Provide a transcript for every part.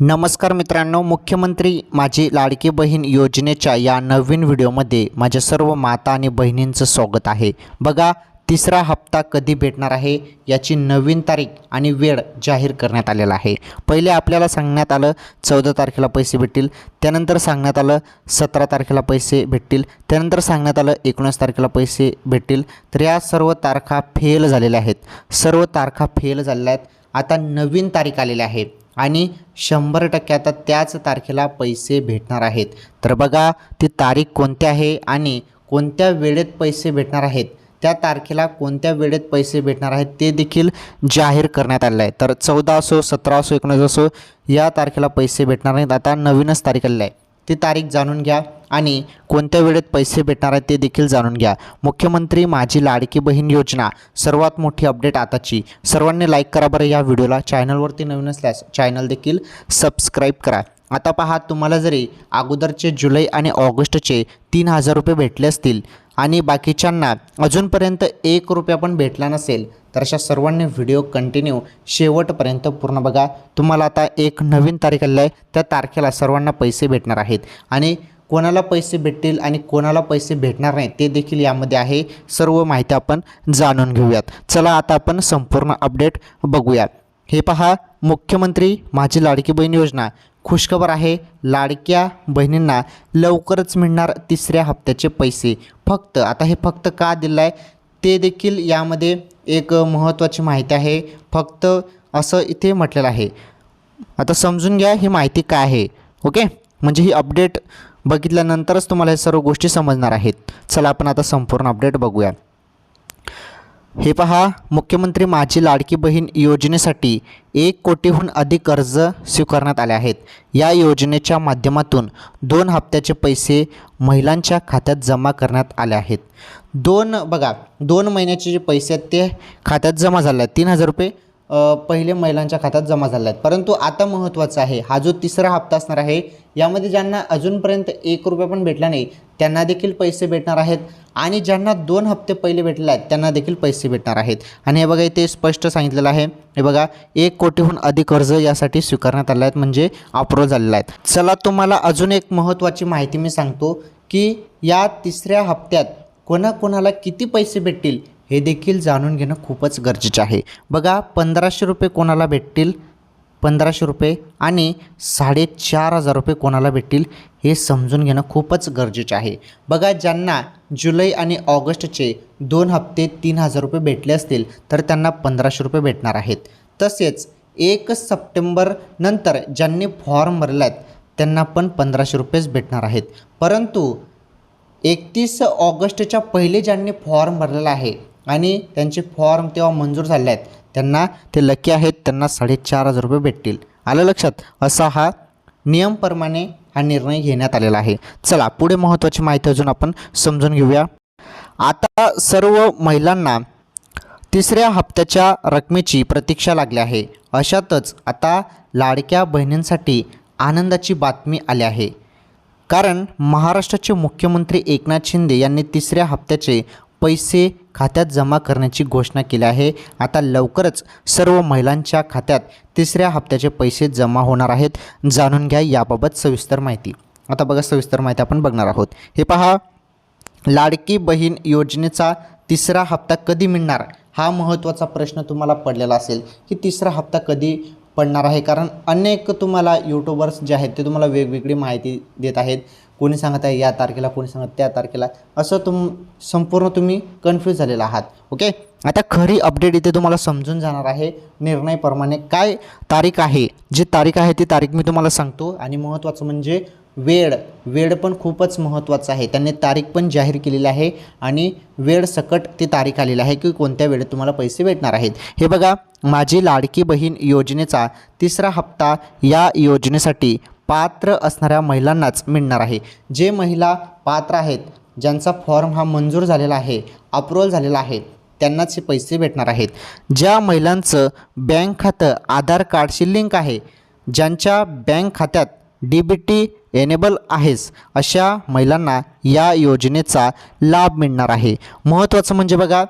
नमस्कार मित्रांनो मुख्यमंत्री माझी लाडकी बहीण योजनेच्या या नवीन व्हिडिओमध्ये माझ्या सर्व माता आणि बहिणींचं स्वागत आहे. बघा तिसरा हप्ता कधी भेटणार आहे याची नवीन तारीख आणि वेळ जाहीर करण्यात आलेला आहे. पहिले आपल्याला सांगण्यात आलं चौदा तारखेला पैसे भेटतील त्यानंतर सांगण्यात आलं सतरा तारखेला पैसे भेटतील त्यानंतर सांगण्यात आलं एकोणीस तारखेला पैसे भेटतील. तर या सर्व तारखा फेल झालेल्या आहेत. सर्व तारखा फेल झालेल्या आहेत. आता नवीन तारीख आलेली आहे. आणि शंभर टक्के आता त्याच तारखेला पैसे भेटणार आहेत. तर बघा ती तारीख कोणती आहे आणि कोणत्या वेळेत पैसे भेटणार आहेत? त्या तारखेला कोणत्या वेळेत पैसे भेटणार आहेत ते देखील जाहीर करण्यात आलेलं आहे. तर चौदा असो सतरा असो एकोणीस असो या तारखेला पैसे भेटणार नाहीत. आता नवीनच तारीख आलेली आहे. ती तारीख जाणून घ्या आणि कोणत्या वेळेत पैसे भेटणार आहेत ते देखील जाणून घ्या. मुख्यमंत्री माझी लाडकी बहीण योजना सर्वात मोठी अपडेट आताची. सर्वांनी लाईक करा बरं या व्हिडिओला. चॅनलवरती नवीन असल्यास चॅनल देखील सबस्क्राईब करा. आता पहा तुम्हाला जरी अगोदरचे जुलै आणि ऑगस्टचे तीन हजार रुपये भेटले असतील आणि बाकीच्यांना अजूनपर्यंत एक रुपया पण भेटला नसेल तर अशा सर्वांनी व्हिडिओ कंटिन्यू शेवटपर्यंत पूर्ण बघा. तुम्हाला आता एक नवीन तारीख आलेली आहे त्या तारखेला सर्वांना पैसे भेटणार आहेत. आणि कोणाला पैसे भेटतील आणि कोणाला पैसे भेटणार नाही ते देखील यामध्ये आहे. सर्व माहिती आपण जाणून घेऊयात. चला आता आपण संपूर्ण अपडेट बघूया हे पहा मुख्यमंत्री माझी लाडकी बहीण योजना. खुशखबर आहे. लाडक्या बहिणींना लवकरच मिळणार तिसऱ्या हप्त्याचे पैसे. फक्त आता हे फक्त का दिलं आहे ते देखील यामध्ये एक महत्त्वाची माहिती आहे. फक्त असं इथे म्हटलेलं आहे. आता समजून घ्या ही माहिती काय आहे. ओके? म्हणजे ही अपडेट बघितल्यानंतरच तुम्हाला हे सर्व गोष्टी समजणार आहेत. चला आपण आता संपूर्ण अपडेट बघूया. हे पहा मुख्यमंत्री माझी लाडकी बहीण योजनेसाठी एक कोटीहून अधिक अर्ज स्वीकारण्यात आले आहेत. या योजनेच्या माध्यमातून दोन हप्त्याचे पैसे महिलांच्या खात्यात जमा करण्यात आले आहेत. दोन बघा दोन महिन्याचे जे पैसे आहेत ते खात्यात जमा झाले आहेत. तीन हजार रुपये पहिले महिलांच्या खात्यात जमा झाल्या आहेत. परंतु आता महत्त्वाचं आहे हा जो तिसरा हप्ता असणार आहे यामध्ये ज्यांना अजूनपर्यंत एक रुपया पण भेटला नाही त्यांना देखील पैसे भेटणार आहेत. आणि ज्यांना दोन हप्ते पहिले भेटले आहेत त्यांना देखील पैसे भेटणार आहेत. आणि हे बघा इथे स्पष्ट सांगितलेलं आहे. हे बघा एक कोटीहून अधिक कर्ज यासाठी स्वीकारण्यात आले आहेत म्हणजे अप्रूव्ह झालेले आहेत. चला तुम्हाला अजून एक महत्त्वाची माहिती मी सांगतो की या तिसऱ्या हप्त्यात कोणाकोणाला किती पैसे भेटतील हे देखील जाणून घेणं खूपच गरजेचं आहे. बघा पंधराशे रुपये कोणाला भेटतील? पंधराशे रुपये आणि साडेचार हजार रुपये कोणाला भेटतील? हे समजून घेणं खूपच गरजेचं आहे. बघा ज्यांना जुलै आणि ऑगस्टचे दोन हप्ते तीन हजार रुपये भेटले असतील तर त्यांना पंधराशे रुपये भेटणार आहेत. तसेच एक सप्टेंबर नंतर ज्यांनी फॉर्म भरला आहेत त्यांना पण पंधराशे रुपयेच भेटणार आहेत. परंतु एकतीस ऑगस्टच्या पहिले ज्यांनी फॉर्म भरलेला आहे आणि त्यांचे फॉर्म तेव्हा मंजूर झाले आहेत. त्यांना ते लकी आहेत त्यांना साडेचार हजार रुपये भेटतील. आलं लक्षात? असा हा नियमप्रमाणे हा निर्णय घेण्यात आलेला आहे. चला पुढे महत्त्वाची माहिती अजून आपण समजून घेऊया. आता सर्व महिलांना तिसऱ्या हप्त्याच्या रकमेची प्रतीक्षा लागली आहे. अशातच आता लाडक्या बहिणींसाठी आनंदाची बातमी आली आहे. कारण महाराष्ट्राचे मुख्यमंत्री एकनाथ शिंदे यांनी तिसऱ्या हप्त्याचे पैसे खात्यात जमा करण्याची घोषणा केली आहे. आता लवकरच सर्व महिलांच्या खात्यात तिसऱ्या हप्त्याचे पैसे जमा होणार आहेत. जाणून घ्या याबाबत सविस्तर माहिती. आता बघा सविस्तर माहिती आपण बघणार आहोत. हे पहा. लाडकी बहीण योजनेचा तिसरा हप्ता कधी मिळणार? हा महत्त्वाचा प्रश्न तुम्हाला पडलेला असेल की तिसरा हप्ता कधी पडणार आहे. कारण अनेक तुम्हाला यूट्यूबर्स जे आहेत ते तुम्हाला वेगवेगळी माहिती देत आहेत. कोणी सांगत आहे या तारखेला कोणी सांगत त्या तारखेला. असं तुम संपूर्ण तुम्ही कन्फ्यूज झालेला आहात. ओके आता खरी अपडेट इथे तुम्हाला समजून जाणार आहे निर्णयप्रमाणे काय तारीख आहे. जी तारीख आहे ती तारीख मी तुम्हाला सांगतो. आणि महत्त्वाचं म्हणजे वेळ वेळ पण खूपच महत्त्वाचं आहे. त्यांनी तारीख पण जाहीर केलेली आहे आणि वेळ सकट ती तारीख आलेली आहे की कोणत्या वेळेत तुम्हाला पैसे भेटणार आहेत. हे बघा माझी लाडकी बहीण योजनेचा तिसरा हप्ता या योजनेसाठी पात्र असणाऱ्या महिलांनाच मिळणार आहे. जे महिला पात्र आहेत ज्यांचा फॉर्म हा मंजूर झालेला आहे अप्रुव्हल झालेला आहे त्यांनाच हे पैसे भेटणार आहेत. ज्या महिलांचं बँक खातं आधार कार्डशी लिंक आहे ज्यांच्या बँक खात्यात डी बी टी एनेबल आहेस अशा महिलांना या योजनेचा लाभ मिळणार आहे. महत्त्वाचं म्हणजे बघा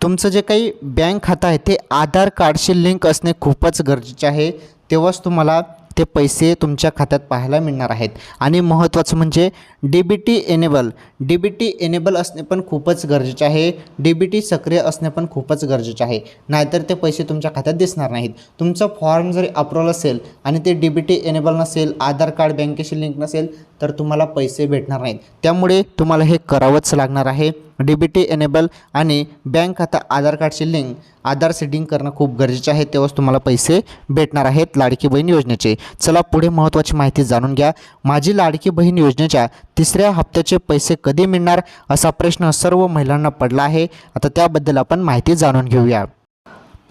तुमचं जे काही बँक खातं आहे ते आधार कार्डशी लिंक असणे खूपच गरजेचे आहे. तेव्हाच तुम्हाला ते पैसे तुमच्या खात्यात पाहायला मिळणार आहेत. आणि महत्त्वाचं म्हणजे D B T enable. D B T enable असणे पण खूपच गरजेचे आहे. डी बी टी सक्रिय असणे पण खूपच गरजेचे आहे. नाहीतर ते पैसे तुमच्या खात्यात दिसणार नाहीत. तुमचा फॉर्म जरी अप्रूवल असेल आणि ते डी बी टी एनेबल नसेल आधार कार्ड बँकेशी लिंक नसेल तर तुम्हाला पैसे भेटणार नाहीत. त्यामुळे तुम्हाला हे करावंच लागणार आहे. डी बी टी एनेबल आणि बँक खाता आधार कार्डची लिंक आधार सेटिंग करणं खूप गरजेचं आहे. तेव्हाच तुम्हाला पैसे भेटणार आहेत लाडकी बहीण योजनेचे. चला पुढे महत्त्वाची माहिती जाणून घ्या. माझी लाडकी बहीण योजनेच्या तिसऱ्या हप्त्याचे पैसे कधी मिळणार असा प्रश्न सर्व महिलांना पडला आहे. आता त्याबद्दल आपण माहिती जाणून घेऊया.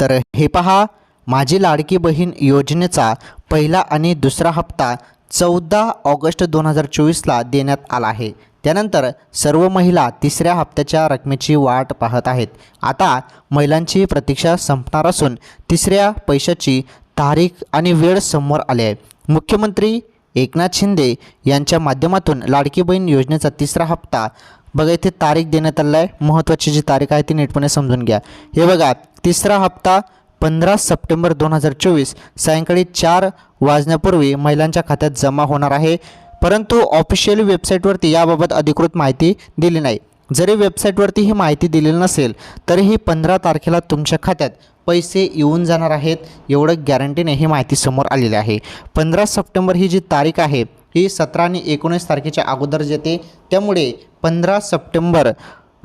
तर हे पहा माझी लाडकी बहीण योजनेचा पहिला आणि दुसरा हप्ता चौदा ऑगस्ट दोन हजार चोवीसला देण्यात आला आहे. त्यानंतर सर्व महिला तिसऱ्या हप्त्याच्या रकमेची वाट पाहत आहेत. आता महिलांची प्रतीक्षा संपणार असून तिसऱ्या पैशाची तारीख आणि वेळ समोर आली आहे. मुख्यमंत्री एकनाथ शिंदे यांच्या माध्यमातून लाडकी बहीण योजनेचा तिसरा हप्ता बघा इथे तारीख देण्यात आला आहे. महत्त्वाची जी तारीख आहे ती नीटपणे समजून घ्या. हे बघा तिसरा हप्ता पंधरा सप्टेंबर दोन हजार चोवीस सायंकाळी चार वाजण्यापूर्वी महिलांच्या खात्यात जमा होणार आहे. परंतु ऑफिशियल वेबसाईटवरती याबाबत अधिकृत माहिती दिली नाही. जरी वेबसाईटवरती ही माहिती दिलेली नसेल तरीही पंधरा तारखेला तुमच्या खात्यात पैसे येऊन जाणार आहेत एवढं गॅरंटीने ही माहिती समोर आलेली आहे. पंधरा सप्टेंबर ही जी तारीख आहे ही सतरा आणि एकोणीस तारखेच्या अगोदर येते त्यामुळे पंधरा सप्टेंबर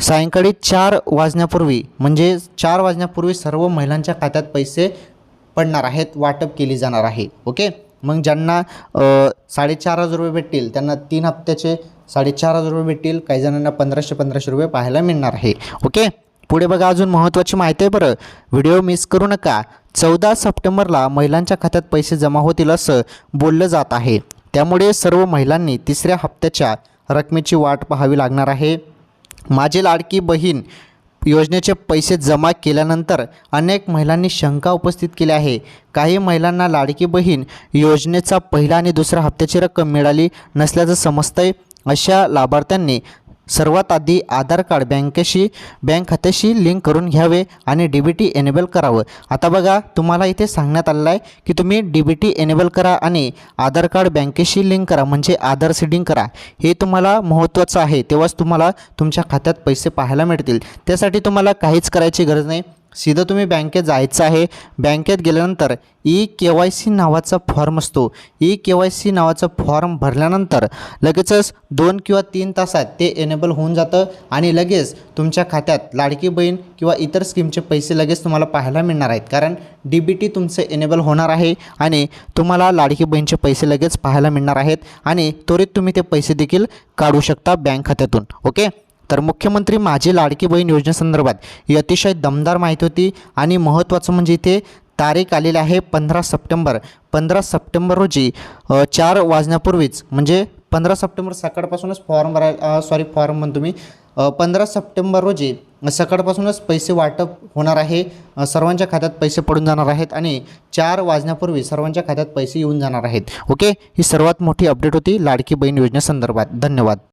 सायंकाळी चार वाजण्यापूर्वी म्हणजे चार वाजण्यापूर्वी सर्व महिलांच्या खात्यात पैसे पडणार आहेत वाटप केली जाणार आहे. ओके? मग ज्यांना साडेचार हजार रुपये भेटतील त्यांना तीन हप्त्याचे साडेचार हजार रुपये भेटतील. काही जणांना पंधराशे पंधराशे रुपये पाहायला मिळणार आहे. ओके? पुढे बघा अजून महत्त्वाची माहिती आहे बरं. व्हिडिओ मिस करू नका. चौदा सप्टेंबरला महिलांच्या खात्यात पैसे जमा होतील असं बोललं जात आहे. त्यामुळे सर्व महिलांनी तिसऱ्या हप्त्याच्या रकमेची वाट पाहावी लागणार आहे. माझी लाडकी बहीण योजनेचे पैसे जमा केल्यानंतर अनेक महिलांनी शंका उपस्थित केली आहे. काही महिलांना लाडकी बहीण योजनेचा पहिला आणि दुसरा हप्त्याची रक्कम मिळाली नसल्याचं समजतंय अशा लाभार्थ्यांनी सर्वात आधी आधार कार्ड बँकेशी बँक खात्याशी लिंक करून घ्यावे आणि डी बी टी एनेबल करावं. आता बघा तुम्हाला इथे सांगण्यात आलेलं आहे की तुम्ही डी बी टी एनेबल करा आणि आधार कार्ड बँकेशी लिंक करा म्हणजे आधार सीडिंग करा. हे तुम्हाला महत्त्वाचं आहे. तेव्हाच तुम्हाला तुमच्या खात्यात पैसे पाहायला मिळतील. त्यासाठी तुम्हाला काहीच करायची गरज नाही. सीधं तुम्ही बँकेत जायचं आहे. बँकेत गेल्यानंतर ई के वाय सी नावाचा फॉर्म असतो. ई के वाय सी नावाचा फॉर्म भरल्यानंतर लगेचच दोन किंवा तीन तासात ते एनेबल होऊन जातं आणि लगेच तुमच्या खात्यात लाडकी बहीण किंवा इतर स्कीमचे पैसे लगेच तुम्हाला पाहायला मिळणार आहेत. कारण डी बी टी तुमचं एनेबल होणार आहे आणि तुम्हाला लाडकी बहीणचे पैसे लगेच पाहायला मिळणार आहेत आणि त्वरित तुम्ही ते पैसे देखील काढू शकता बँक खात्यातून. ओके? तर मुख्यमंत्री माझी लाडकी बहीण योजनेसंदर्भात ही अतिशय दमदार माहिती होती आणि महत्त्वाचं म्हणजे इथे तारीख आलेली आहे पंधरा सप्टेंबर. पंधरा सप्टेंबर रोजी चार वाजण्यापूर्वीच म्हणजे पंधरा सप्टेंबर सकाळपासूनच फॉर्म भरायला सॉरी फॉर्म म्हणतो मी. पंधरा सप्टेंबर रोजी सकाळपासूनच पैसे वाटप होणार आहे. सर्वांच्या खात्यात पैसे पडून जाणार आहेत आणि चार वाजण्यापूर्वी सर्वांच्या खात्यात पैसे येऊन जाणार आहेत. ओके? ही सर्वात मोठी अपडेट होती लाडकी बहीण योजनेसंदर्भात धन्यवाद.